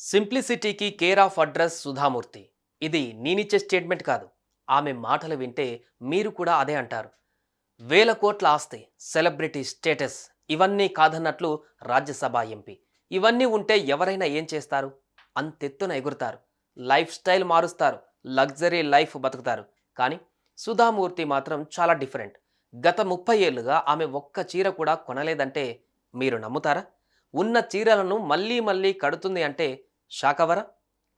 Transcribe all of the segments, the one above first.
సింప్లిసిటీకి care of address Sudha Murty. ఇది నేనిచ్చే statement కాదు. ఆమె మాటలు వింటే మీరు కూడా అదే అంటారు. వేల కోట్ల ఆస్తి సెలబ్రిటీ స్టేటస్ ఇవన్నీ కాదన్నట్లు రాజ్యసభ ఎంపీ. ఇవన్నీ ఉంటే ఎవరైనా ఏం చేస్తారు? అంతెత్తున ఎగురుతారు. లైఫ్ స్టైల్ మారుస్తారు. లగ్జరీ లైఫ్ బతుకుతారు. కానీ సుధామూర్తి మాత్రం చాలా డిఫరెంట్. గత ముప్పై ఏళ్ళుగా ఆమె ఒక్క చీర కూడా కొనలేదంటే మీరు నమ్ముతారా? ఉన్న చీరలను మళ్ళీ మళ్ళీ కడుతుంది అంటే షాకవరా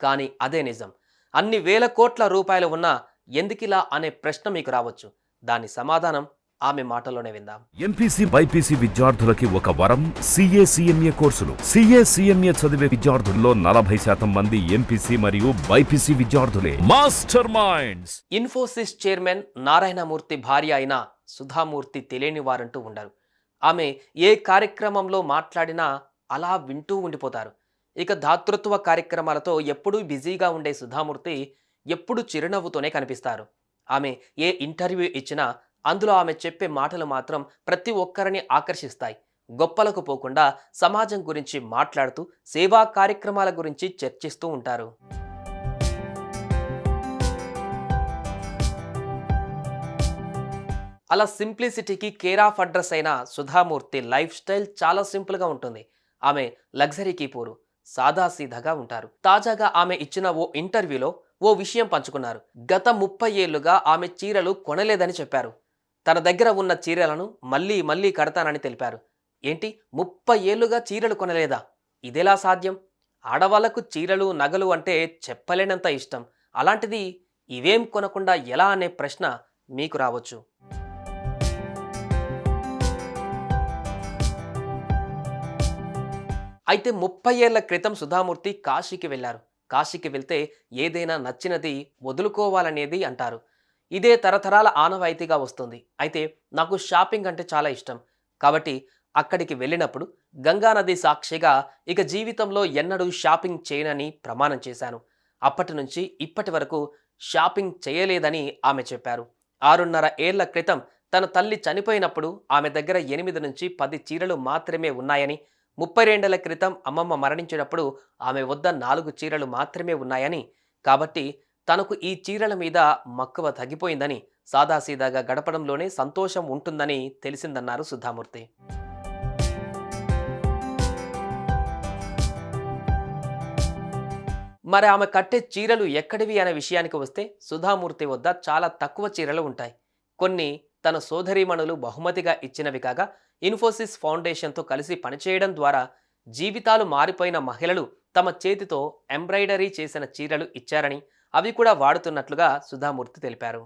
కానీ అదే నిజం. అన్ని వేల కోట్ల రూపాయలు ఉన్నా ఎందుకిలా అనే ప్రశ్న మీకు రావచ్చు. దాని సమాధానం ఆమె మాటలోనే విందాం. ఎంపీసీ బైపీసీ విద్యార్థులకి ఒక వరం CA CMA courses. CA CMA చదివే విద్యార్థుల్లో నలభై శాతం మంది ఎంపీసీ మరియు బైపీసీ విద్యార్థులే. Master minds! Infosys chairman Narayana Murthy భార్య అయిన సుధామూర్తి తెలియని వారంటూ ఉండరు. ఆమె ఏ కార్యక్రమంలో మాట్లాడినా అలా వింటూ ఉండిపోతారు. ఇక దాతృత్వ కార్యక్రమాలతో ఎప్పుడూ బిజీగా ఉండే సుధామూర్తి ఎప్పుడు చిరునవ్వుతోనే కనిపిస్తారు. ఆమె ఏ ఇంటర్వ్యూ ఇచ్చినా అందులో ఆమె చెప్పే మాటలు మాత్రం ప్రతి ఒక్కరిని ఆకర్షిస్తాయి. గొప్పలకు పోకుండా సమాజం గురించి మాట్లాడుతూ సేవా కార్యక్రమాల గురించి చర్చిస్తూ ఉంటారు. అలా సింప్లిసిటీకి కేర్ ఆఫ్ అడ్రస్ అయిన సుధామూర్తి లైఫ్ స్టైల్ చాలా సింపుల్గా ఉంటుంది. ఆమె లగ్జరీకి పోరు. సాదాసీదాగా ఉంటారు. తాజాగా ఆమె ఇచ్చిన ఓ ఇంటర్వ్యూలో ఓ విషయం పంచుకున్నారు. గత ముప్పై ఏళ్ళుగా ఆమె చీరలు కొనలేదని చెప్పారు. తన దగ్గర ఉన్న చీరలను మళ్ళీ మళ్ళీ కడతానని తెలిపారు. ఏంటి? ముప్పై ఏళ్ళుగా చీరలు కొనలేదా? ఇదెలా సాధ్యం? ఆడవాళ్ళకు చీరలు నగలు అంటే చెప్పలేనంత ఇష్టం. అలాంటిది ఇవేం కొనకుండా ఎలా అనే ప్రశ్న మీకు రావచ్చు. అయితే ముప్పై ఏళ్ళ క్రితం సుధామూర్తి కాశీకి వెళ్ళారు. కాశీకి వెళ్తే ఏదైనా నచ్చినది వదులుకోవాలనేది అంటారు. ఇదే తరతరాల ఆనవాయితీగా వస్తుంది. అయితే నాకు షాపింగ్ అంటే చాలా ఇష్టం. కాబట్టి అక్కడికి వెళ్ళినప్పుడు గంగానది సాక్షిగా ఇక జీవితంలో ఎన్నడూ షాపింగ్ చేయనని ప్రమాణం చేశాను. అప్పటి నుంచి ఇప్పటి వరకు షాపింగ్ చేయలేదని ఆమె చెప్పారు. ఆరున్నర ఏళ్ళ క్రితం తన తల్లి చనిపోయినప్పుడు ఆమె దగ్గర ఎనిమిది నుంచి పది చీరలు మాత్రమే ఉన్నాయని ముప్పై రెండేళ్ళ క్రితం అమ్మమ్మ మరణించినప్పుడు ఆమె వద్ద నాలుగు చీరలు మాత్రమే ఉన్నాయని కాబట్టి తనకు ఈ చీరల మీద మక్కువ తగ్గిపోయిందని సాదాసీదాగా గడపడంలోనే సంతోషం ఉంటుందని తెలిసిందన్నారు సుధామూర్తి. మరి ఆమె కట్టే చీరలు ఎక్కడివి అనే విషయానికి వస్తే సుధామూర్తి వద్ద చాలా తక్కువ చీరలు ఉంటాయి. కొన్ని తన సోదరీమణులు బహుమతిగా ఇచ్చినవి కాగా ఇన్ఫోసిస్ ఫౌండేషన్తో కలిసి పనిచేయడం ద్వారా జీవితాలు మారిపోయిన మహిళలు తమ చేతితో ఎంబ్రాయిడరీ చేసిన చీరలు ఇచ్చారని అవి కూడా వాడుతున్నట్లుగా సుధామూర్తి తెలిపారు.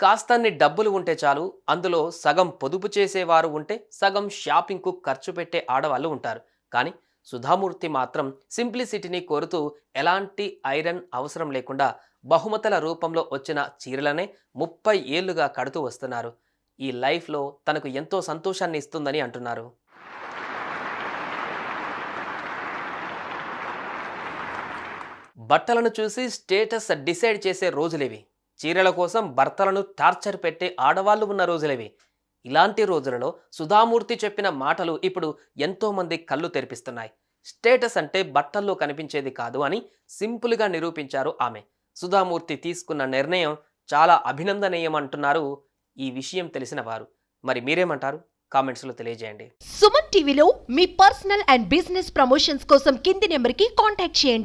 కాస్తన్ని డబ్బులు ఉంటే చాలు అందులో సగం పొదుపు చేసేవారు ఉంటే సగం షాపింగ్కు ఖర్చు పెట్టే ఆడవాళ్ళు ఉంటారు. కానీ సుధామూర్తి మాత్రం సింప్లిసిటీని కోరుతూ ఎలాంటి ఐరన్ అవసరం లేకుండా బహుమతుల రూపంలో వచ్చిన చీరలనే ముప్పై ఏళ్ళుగా కడుతూ వస్తున్నారు. ఈ లైఫ్లో తనకు ఎంతో సంతోషాన్ని ఇస్తుందని అంటున్నారు. బట్టలను చూసి స్టేటస్ డిసైడ్ చేసే రోజులేవి. చీరల కోసం భర్తలను టార్చర్ పెట్టే ఆడవాళ్ళు ఉన్న రోజులేవి. ఇలాంటి రోజులలో సుధామూర్తి చెప్పిన మాటలు ఇప్పుడు ఎంతోమంది కళ్ళు తెరిపిస్తున్నాయి. స్టేటస్ అంటే బట్టల్లో కనిపించేది కాదు అని సింపుల్గా నిరూపించారు ఆమె. సుధామూర్తి తీసుకున్న నిర్ణయం చాలా అభినందనీయం అంటున్నారు ఈ విషయం తెలిసిన వారు. మరి మీరేమంటారు? కామెంట్స్లో తెలియజేయండి. సుమన్ టీవీలో మీ పర్సనల్ అండ్ బిజినెస్ ప్రమోషన్స్ కోసం కింది నెంబర్కి కాంటాక్ట్ చేయండి.